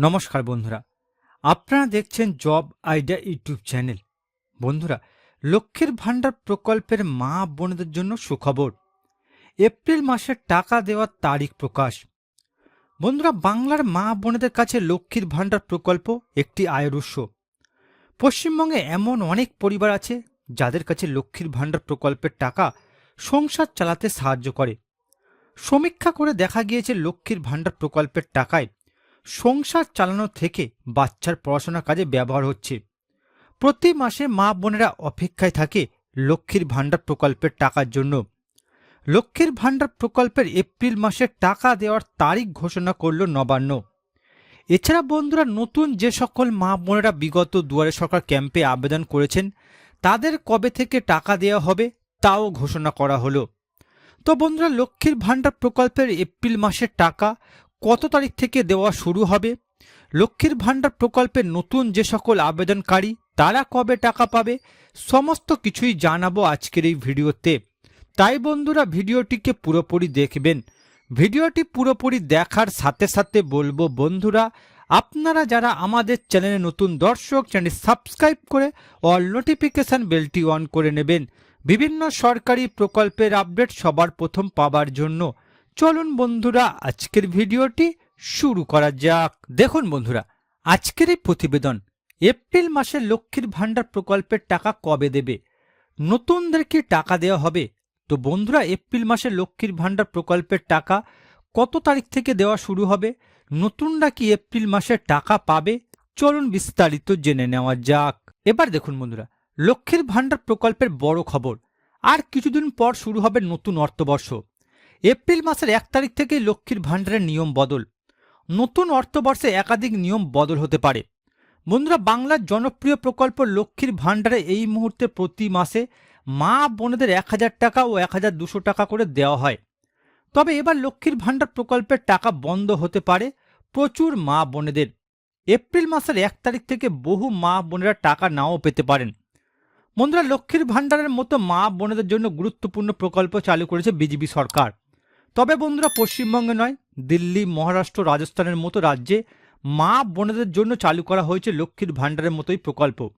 নমস্কার বন্ধুরা। আপনারা দেখছেন জব আইডিয়া ইউটিউব চ্যানেল। বন্ধুরা, লক্ষ্মীর ভাণ্ডার প্রকল্পের মা বোনদের জন্য সুখবর। এপ্রিল মাসের টাকা দেওয়ার তারিখ প্রকাশ। বন্ধুরা, বাংলার মা বোনেদের কাছে লক্ষ্মীর ভাণ্ডার প্রকল্প একটি আয়ের উৎস। পশ্চিমবঙ্গে এমন অনেক পরিবার আছে যাদের কাছে লক্ষ্মীর ভাণ্ডার প্রকল্পের টাকা সংসার চালাতে সাহায্য করে। সমীক্ষা করে দেখা গিয়েছে লক্ষ্মীর ভাণ্ডার প্রকল্পের টাকায় সংসার চালানো থেকে বাচ্চার পড়াশোনার কাজে ব্যবহার হচ্ছে। প্রতি মাসে মা বোনেরা অপেক্ষায় থাকে লক্ষ্মীর ভাণ্ডার প্রকল্পের টাকার জন্য। লক্ষ্মীর ভাণ্ডার প্রকল্পের এপ্রিল মাসে টাকা দেওয়ার তারিখ ঘোষণা করল নবান্ন। এছাড়া বন্ধুরা, নতুন যে সকল মা বোনেরা বিগত দুয়ারে সরকার ক্যাম্পে আবেদন করেছেন, তাদের কবে থেকে টাকা দেওয়া হবে তাও ঘোষণা করা হলো। তো বন্ধুরা, লক্ষ্মীর ভাণ্ডার প্রকল্পের এপ্রিল মাসের টাকা কত তারিখ থেকে দেওয়া শুরু হবে? লক্ষ্মীর ভাণ্ডার প্রকল্পের নতুন যে সকল আবেদনকারী, তারা কবে টাকা পাবে? সমস্ত কিছুই জানাব আজকের এই ভিডিওতে। তাই বন্ধুরা, ভিডিওটিকে পুরোপুরি দেখবেন। ভিডিওটি পুরোপুরি দেখার সাথে সাথে বলব, বন্ধুরা, আপনারা যারা আমাদের চ্যানেলে নতুন দর্শক চ্যানেল সাবস্ক্রাইব করে অল নোটিফিকেশান বেলটি অন করে নেবেন। বিভিন্ন সরকারি প্রকল্পের আপডেট সবার প্রথম পাবার জন্য। চলুন বন্ধুরা, আজকের ভিডিওটি শুরু করা যাক। দেখুন বন্ধুরা, আজকের এই প্রতিবেদন, এপ্রিল মাসে লক্ষ্মীর ভাণ্ডার প্রকল্পের টাকা কবে দেবে? নতুনদের কি টাকা দেওয়া হবে? তো বন্ধুরা, এপ্রিল মাসে লক্ষ্মীর ভাণ্ডার প্রকল্পের টাকা কত তারিখ থেকে দেওয়া শুরু হবে? নতুনরা কি এপ্রিল মাসে টাকা পাবে? চলুন বিস্তারিত জেনে নেওয়া যাক। এবার দেখুন বন্ধুরা, লক্ষ্মীর ভাণ্ডার প্রকল্পের বড় খবর। আর কিছুদিন পর শুরু হবে নতুন অর্থবর্ষ। এপ্রিল মাসের এক তারিখ থেকে লক্ষ্মীর ভাণ্ডারের নিয়ম বদল। নতুন অর্থবর্ষে একাধিক নিয়ম বদল হতে পারে। বন্ধুরা, বাংলার জনপ্রিয় প্রকল্প লক্ষ্মীর ভাণ্ডারে এই মুহূর্তে প্রতি মাসে মা বোনেদের এক হাজার টাকা ও এক হাজার দুশো টাকা করে দেওয়া হয়। তবে এবার লক্ষ্মীর ভাণ্ডার প্রকল্পের টাকা বন্ধ হতে পারে প্রচুর মা বোনেদের। এপ্রিল মাসের এক তারিখ থেকে বহু মা বোনেরা টাকা নাও পেতে পারেন। বন্ধুরা, লক্ষ্মীর ভাণ্ডারের মতো মা বোনেদের জন্য গুরুত্বপূর্ণ প্রকল্প চালু করেছে বিজেপি সরকার। তবে বন্ধুরা পশ্চিমবঙ্গে নয়, দিল্লি, মহারাষ্ট্র, রাজস্থানের মতো রাজ্যে মা বোনেদের জন্য চালু করা হয়েছে লক্ষ্মীর ভাণ্ডারের মতোই প্রকল্প।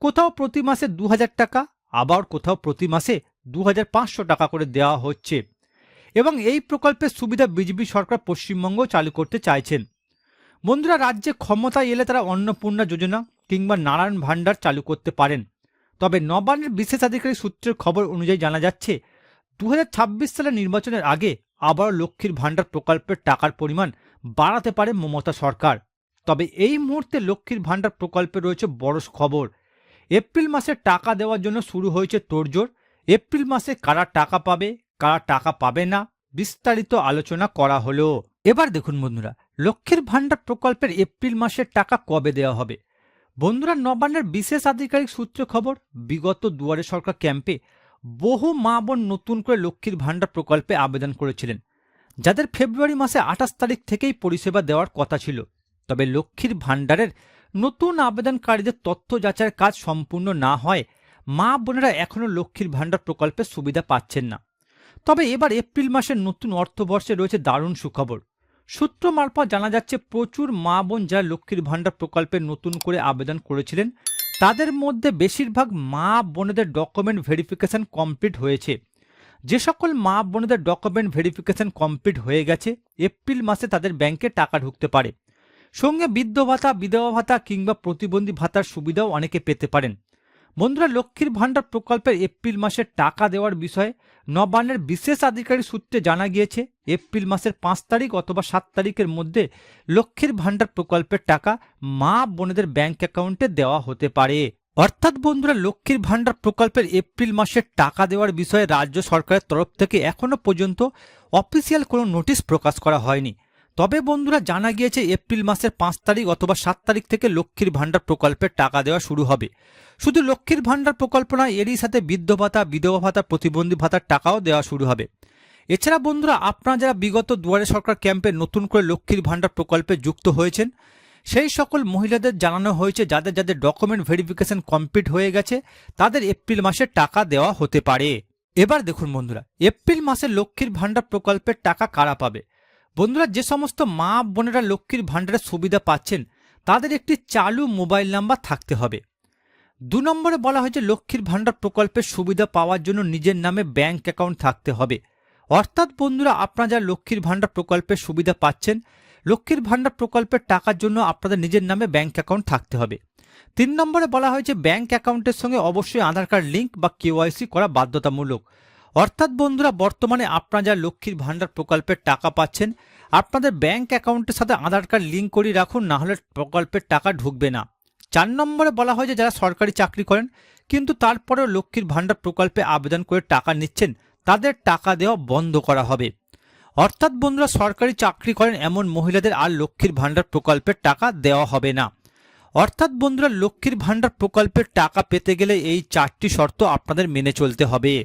কোথাও প্রতি মাসে দু হাজার টাকা, আবার কোথাও প্রতি মাসে দু হাজার পাঁচশো টাকা করে দেওয়া হচ্ছে। এবং এই প্রকল্পের সুবিধা বিজেপি সরকার পশ্চিমবঙ্গ চালু করতে চাইছেন। বন্ধুরা, রাজ্যে ক্ষমতায় এলে তারা অন্নপূর্ণা যোজনা কিংবা নারায়ণ ভাণ্ডার চালু করতে পারেন। তবে নবান্নের বিশেষাধিকারী সূত্রের খবর অনুযায়ী জানা যাচ্ছে দু হাজার ছাব্বিশ সালের নির্বাচনের আগে আবারও লক্ষ্মীর ভাণ্ডার প্রকল্পের টাকার পরিমাণ বাড়াতে পারে মমতা সরকার। তবে এই মুহূর্তে লক্ষ্মীর ভাণ্ডার প্রকল্পে রয়েছে বড় খবর। এপ্রিল মাসে টাকা দেওয়ার জন্য শুরু হয়েছে তোড়জোড়। এপ্রিল মাসে কারা টাকা পাবে, কারা টাকা পাবে না, বিস্তারিত আলোচনা করা হলো। এবার দেখুন বন্ধুরা, লক্ষ্মীর ভাণ্ডার প্রকল্পের এপ্রিল মাসের টাকা কবে দেওয়া হবে? বন্ধুরা, নবান্নের বিশেষ আধিকারিক সূত্রে খবর, বিগত দুয়ারে সরকার ক্যাম্পে বহু মা বোন নতুন করে লক্ষ্মীর ভাণ্ডার প্রকল্পে আবেদন করেছিলেন, যাদের ফেব্রুয়ারি মাসে আঠাশ তারিখ থেকেই পরিষেবা দেওয়ার কথা ছিল। তবে লক্ষ্মীর ভাণ্ডারের নতুন আবেদনকারীদের তথ্য যাচাইয়ের কাজ সম্পূর্ণ না হয়, মা বোনেরা এখনও লক্ষ্মীর ভাণ্ডার প্রকল্পের সুবিধা পাচ্ছেন না। তবে এবার এপ্রিল মাসের নতুন অর্থবর্ষে রয়েছে দারুণ সুখবর। সূত্র মারফত জানা যাচ্ছে, প্রচুর মা বোন যারা লক্ষ্মীর ভাণ্ডার প্রকল্পে নতুন করে আবেদন করেছিলেন তাদের মধ্যে বেশিরভাগ মা বোনেদের ডকুমেন্ট ভেরিফিকেশন কমপ্লিট হয়েছে। যে সকল মা বোনেদের ডকুমেন্ট ভেরিফিকেশন কমপ্লিট হয়ে গেছে, এপ্রিল মাসে তাদের ব্যাংকে টাকা ঢুকতে পারে। সঙ্গে বৃদ্ধ ভাতা, বিধবা ভাতা কিংবা প্রতিবন্ধী ভাতার সুবিধাও অনেকে পেতে পারেন। বন্ধুরা, লক্ষ্মীর ভাণ্ডার প্রকল্পের এপ্রিল মাসের টাকা দেওয়ার বিষয়ে নবান্নের বিশেষ আধিকারিক সূত্রে জানা গিয়েছে, এপ্রিল মাসের পাঁচ তারিখ অথবা সাত তারিখের মধ্যে লক্ষ্মীর ভাণ্ডার প্রকল্পের টাকা মা বোনেদের ব্যাংক অ্যাকাউন্টে দেওয়া হতে পারে। অর্থাৎ বন্ধুরা, লক্ষ্মীর ভাণ্ডার প্রকল্পের এপ্রিল মাসের টাকা দেওয়ার বিষয়ে রাজ্য সরকারের তরফ থেকে এখনও পর্যন্ত অফিসিয়াল কোনো নোটিশ প্রকাশ করা হয়নি। তবে বন্ধুরা জানা গিয়েছে এপ্রিল মাসের পাঁচ তারিখ অথবা সাত তারিখ থেকে লক্ষ্মীর ভাণ্ডার প্রকল্পের টাকা দেওয়া শুরু হবে। শুধু লক্ষ্মীর ভাণ্ডার প্রকল্প নয়, এরই সাথে বৃদ্ধ ভাতা, বিধবা ভাতা, প্রতিবন্ধী ভাতার টাকাও দেওয়া শুরু হবে। এছাড়া বন্ধুরা, আপনারা যারা বিগত দুয়ারে সরকার ক্যাম্পে নতুন করে লক্ষ্মীর ভাণ্ডার প্রকল্পে যুক্ত হয়েছেন, সেই সকল মহিলাদের জানানো হয়েছে, যাদের যাদের ডকুমেন্ট ভেরিফিকেশন কমপ্লিট হয়ে গেছে, তাদের এপ্রিল মাসে টাকা দেওয়া হতে পারে। এবার দেখুন বন্ধুরা, এপ্রিল মাসে লক্ষ্মীর ভাণ্ডার প্রকল্পের টাকা কারা পাবে? বন্ধুরা, যে সমস্ত মা বোনেরা লক্ষ্মীর ভাণ্ডারের সুবিধা পাচ্ছেন, তাদের একটি চালু মোবাইল নাম্বার থাকতে হবে। দু নম্বরে বলা হয়েছে, লক্ষ্মীর ভাণ্ডার প্রকল্পের সুবিধা পাওয়ার জন্য নিজের নামে ব্যাংক অ্যাকাউন্ট থাকতে হবে। অর্থাৎ বন্ধুরা, আপনারা যা লক্ষ্মীর ভাণ্ডার প্রকল্পের সুবিধা পাচ্ছেন, লক্ষ্মীর ভাণ্ডার প্রকল্পের টাকার জন্য আপনাদের নিজের নামে ব্যাংক অ্যাকাউন্ট থাকতে হবে। তিন নম্বরে বলা হয়েছে, ব্যাংক অ্যাকাউন্টের সঙ্গে অবশ্যই আধার কার্ড লিঙ্ক বা কেওয়াইসি করা বাধ্যতামূলক। অর্থাৎ বন্ধুরা, বর্তমানে আপনারা যা লক্ষ্মীর ভাণ্ডার প্রকল্পের টাকা পাচ্ছেন, আপনাদের ব্যাংক অ্যাকাউন্টের সাথে আধার কার্ড লিঙ্ক করে রাখুন, না হলে প্রকল্পের টাকা ঢুকবে না। চার নম্বরে বলা হয় যে, যারা সরকারি চাকরি করেন, কিন্তু তারপরেও লক্ষ্মীর ভাণ্ডার প্রকল্পে আবেদন করে টাকা নিচ্ছেন, তাদের টাকা দেওয়া বন্ধ করা হবে। অর্থাৎ বন্ধুরা, সরকারি চাকরি করেন এমন মহিলাদের আর লক্ষ্মীর ভাণ্ডার প্রকল্পের টাকা দেওয়া হবে না। অর্থাৎ বন্ধুরা, লক্ষ্মীর ভাণ্ডার প্রকল্পের টাকা পেতে গেলে এই চারটি শর্ত আপনাদের মেনে চলতে হবে।